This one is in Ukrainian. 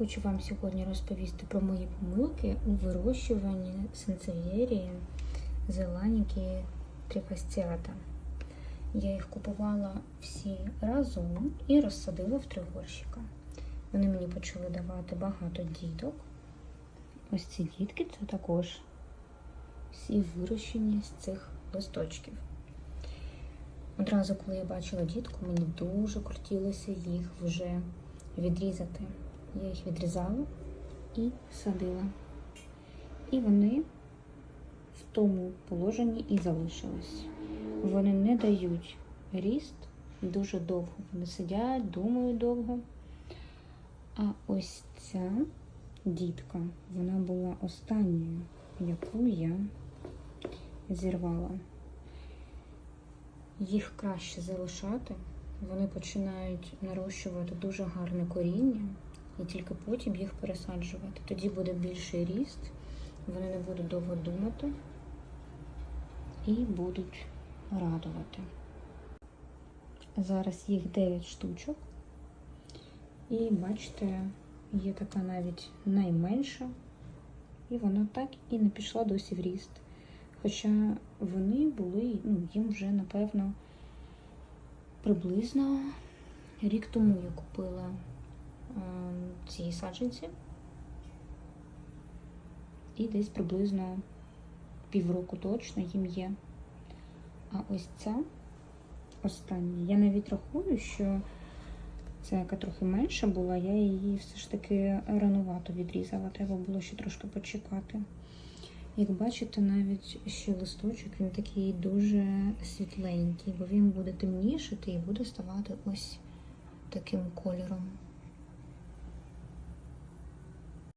Хочу вам сьогодні розповісти про мої помилки у вирощуванні сенсев'єрії зеланіки трифасціата. Я їх купувала всі разом і розсадила в три горщика. Вони мені почали давати багато діток. Ось ці дітки це також всі вирощені з цих листочків. Одразу, коли я бачила дітку, мені дуже хотілося їх вже відрізати. Я їх відрізала і садила. І вони в тому положенні і залишились. Вони не дають ріст дуже довго. Вони сидять, думають довго. А ось ця дітка, вона була останньою, яку я зірвала. Їх краще залишати. Вони починають нарощувати дуже гарне коріння, і тільки потім їх пересаджувати. Тоді буде більший ріст, вони не будуть довго думати і будуть радувати. Зараз їх 9 штучок. І бачите, є така навіть найменша, і вона так і не пішла досі в ріст. Хоча вони були, ну, їм вже, напевно, приблизно рік тому я купила ці саджанці. І десь приблизно півроку точно їм є. А ось ця остання. Я навіть рахую, що ця, яка трохи менша була, я її все ж таки ранувато відрізала. Треба було ще трошки почекати. Як бачите, навіть ще листочок він такий дуже світленький, бо він буде темнішити і буде ставати ось таким кольором.